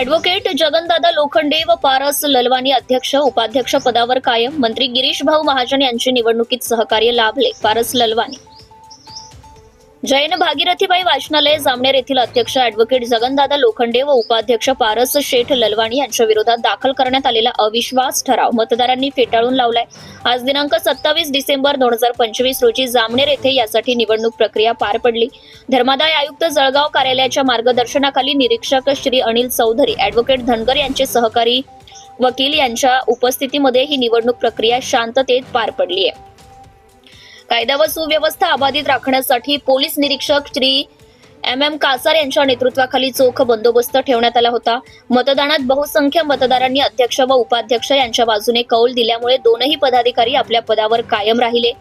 Advocate जगनदादा Lokhande व पारस ललवानी अध्यक्ष उपाध्यक्ष पदावर कायम मंत्री गिरीश भाऊ महाजन यांचे निवडणुकीत सहकार्य लाभले. पारस ललवानी जैन भागीरथीबाई वाचनालय जामनेर येथील अध्यक्ष ॲडव्होकेट जगनदादा लोखंडे व उपाध्यक्ष पारस शेठ ललवाणी यांच्या विरोधात दाखल करण्यात आलेला अविश्वास ठराव मतदारांनी फेटाळून लावलाय. आज दिनांक सत्तावीस डिसेंबर दोन हजार पंचवीस रोजी जामनेर येथे यासाठी निवडणूक प्रक्रिया पार पडली. धर्मादाय आयुक्त जळगाव कार्यालयाच्या मार्गदर्शनाखाली निरीक्षक श्री अनिल चौधरी ॲडव्होकेट धनगर यांचे सहकारी वकील यांच्या उपस्थितीमध्ये ही निवडणूक प्रक्रिया शांततेत पार पडली आहे कायदा व सुव्यवस्था अबाधित राखण्यासाठी पोलीस निरीक्षक श्री एम एम कासार यांच्या नेतृत्वाखाली चोख बंदोबस्त ठेवण्यात आला होता. मतदानात बहुसंख्य मतदारांनी अध्यक्ष व उपाध्यक्ष यांच्या बाजूने कौल दिल्यामुळे दोनही पदाधिकारी आपल्या पदावर कायम राहिले.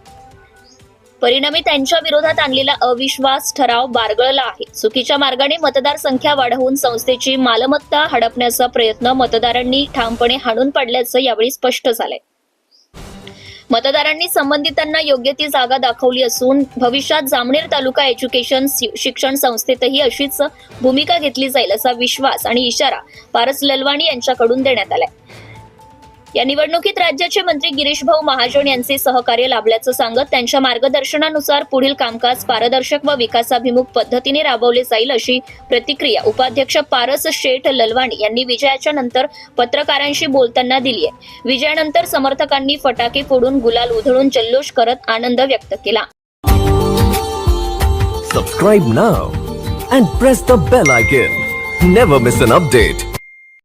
परिणामी त्यांच्या विरोधात आणलेला अविश्वास ठराव बारगळला आहे. चुकीच्या मार्गाने मतदार संख्या वाढवून संस्थेची मालमत्ता हडपण्याचा प्रयत्न मतदारांनी ठामपणे हाणून पाडल्याचं यावेळी स्पष्ट झालंय. मतदारांनी संबंधितांना योग्य ती जागा दाखवली असून भविष्यात जामनेर तालुका एज्युकेशन शिक्षण संस्थेतही अशीच भूमिका घेतली जाईल असा विश्वास आणि इशारा पारस ललवाणी यांच्याकडून देण्यात आलाय. या निवडणुकीत राज्याचे मंत्री गिरीश भाऊ महाजन यांचे सहकार्य लाभल्याचं सांगत त्यांच्या मार्गदर्शनानुसार पुढील कामकाज पारदर्शक व विकासाभिमुख पद्धतीने राबवले जाईल अशी प्रतिक्रिया उपाध्यक्ष पारस शेठ ललवाणी यांनी विजयाच्या नंतर पत्रकारांशी बोलताना दिली आहे. विजयानंतर समर्थकांनी फटाके फोडून गुलाल उधळून जल्लोष करत आनंद व्यक्त केला. Subscribe now and press the bell icon never miss an update